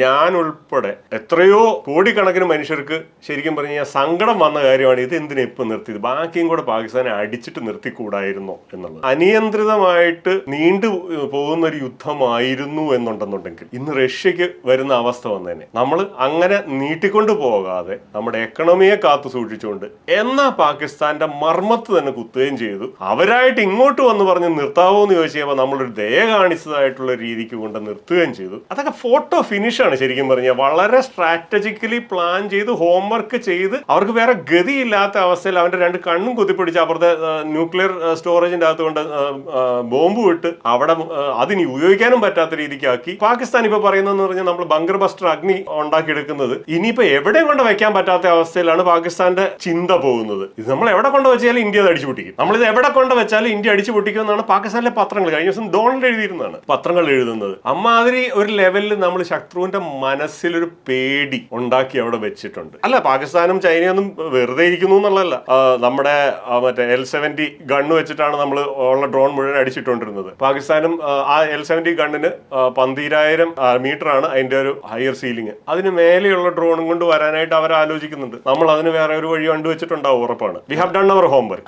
ഞാൻ ഉൾപ്പെടെ എത്രയോ കോടിക്കണക്കിന് മനുഷ്യർക്ക് ശരിക്കും പറഞ്ഞു കഴിഞ്ഞാൽ സങ്കടം വന്ന കാര്യമാണ് ഇത് എന്തിനാ ഇപ്പം നിർത്തിയത്? ബാക്കിയും കൂടെ പാകിസ്ഥാനെ അടിച്ചിട്ട് നിർത്തിക്കൂടായിരുന്നോ എന്നുള്ളത്. അനിയന്ത്രിതമായിട്ട് നീണ്ടു പോകുന്ന ഒരു യുദ്ധമായിരുന്നു എന്നുണ്ടെന്നുണ്ടെങ്കിൽ ഇന്ന് റഷ്യക്ക് വരുന്ന അവസ്ഥ വന്നേനെ. നമ്മൾ അങ്ങനെ നീട്ടിക്കൊണ്ടു പോകാതെ നമ്മുടെ എക്കണോമിയെ കാത്തു സൂക്ഷിച്ചുകൊണ്ട് എന്നാ പാകിസ്ഥാന്റെ മർമ്മത്ത് തന്നെ കുത്തുകയും ചെയ്തു. അവരായിട്ട് ഇങ്ങോട്ട് വന്ന് പറഞ്ഞ് നിർത്താവോ എന്ന് ചോദിച്ചപ്പോൾ നമ്മളൊരു ദയ കാണിച്ചതായിട്ടുള്ള രീതിക്ക് കൊണ്ട് നിർത്തുകയും ചെയ്തു. അതൊക്കെ ഫോട്ടോ ഫിനിഷാണ് ശരിക്കും പറഞ്ഞാൽ വളരെ സ്ട്രാറ്റജിക്കലി പ്ലാൻ ചെയ്ത് ഹോംവർക്ക് ചെയ്ത് അവർക്ക് വേറെ ഗതിയില്ലാത്ത അവസ്ഥയിൽ അവന്റെ രണ്ട് കണ്ണും കുത്തിപ്പിടിച്ച് അപ്പുറത്തെ ന്യൂക്ലിയർ സ്റ്റോറേജിന്റെ അകത്ത് കൊണ്ട് ബോംബ് വിട്ട് അവിടെ അതിനി ഉപയോഗിക്കാനും പറ്റാത്ത രീതിക്കാക്കി. പാകിസ്ഥാൻ ഇപ്പൊ പറയുന്നതെന്ന് പറഞ്ഞാൽ നമ്മൾ ബങ്കർ ബസ്റ്റർ അഗ്നി ഉണ്ടാക്കിയെടുക്കുന്നത്. ഇനിയിപ്പോ എവിടെയും കൊണ്ട് വെക്കാൻ പറ്റാത്ത അവസ്ഥയിലാണ് പാകിസ്ഥാന്റെ ചിന്ത പോകുന്നത്. ഇത് നമ്മൾ എവിടെ കൊണ്ട് വെച്ചാലും ഇന്ത്യ അടിച്ചു പൊട്ടിക്കും. നമ്മളിത് എവിടെ കൊണ്ട് വെച്ചാലും ഇന്ത്യ അടിച്ചു പൊട്ടിക്കും എന്നാണ് പാകിസ്ഥാനിലെ പത്രങ്ങൾ. കഴിഞ്ഞ ദിവസം ഡോണൽഡ് എഴുതിയിരുന്നതാണ് പത്രങ്ങൾ എഴുതുന്നത്. അമ്മാതിരി ഒരു ലെവലിൽ നമ്മൾ ശത്രുവിന്റെ മനസ്സിലൊരു പേടി ഉണ്ടാക്കി അവിടെ വെച്ചിട്ടുണ്ട്. അല്ല പാകിസ്ഥാനും ചൈനയൊന്നും വെറുതെ ഇരിക്കുന്നു എന്നുള്ളതല്ല. നമ്മുടെ മറ്റേ എൽ സെവന്റി ഗണ്ണ് വെച്ചിട്ടാണ് നമ്മൾ ഉള്ള ഡ്രോൺ മുഴുവൻ അടിച്ചിട്ടുണ്ടിരുന്നത്. പാകിസ്ഥാനും ആ, എൽ സെവന്റി ഗണ്ണിന് പന്തിരായിരം ആണ് അതിന്റെ ഒരു ഹയർ സീലിംഗ് അതിന് മേലെയുള്ള ഡ്രോണും കൊണ്ട് വരാനായിട്ട് അവർ ആലോചിക്കുന്നുണ്ട് നമ്മൾ അതിന് വേറെ ഒരു വഴി കണ്ടുവച്ചിട്ടുണ്ടാവും ഉറപ്പാണ്. We have done our homework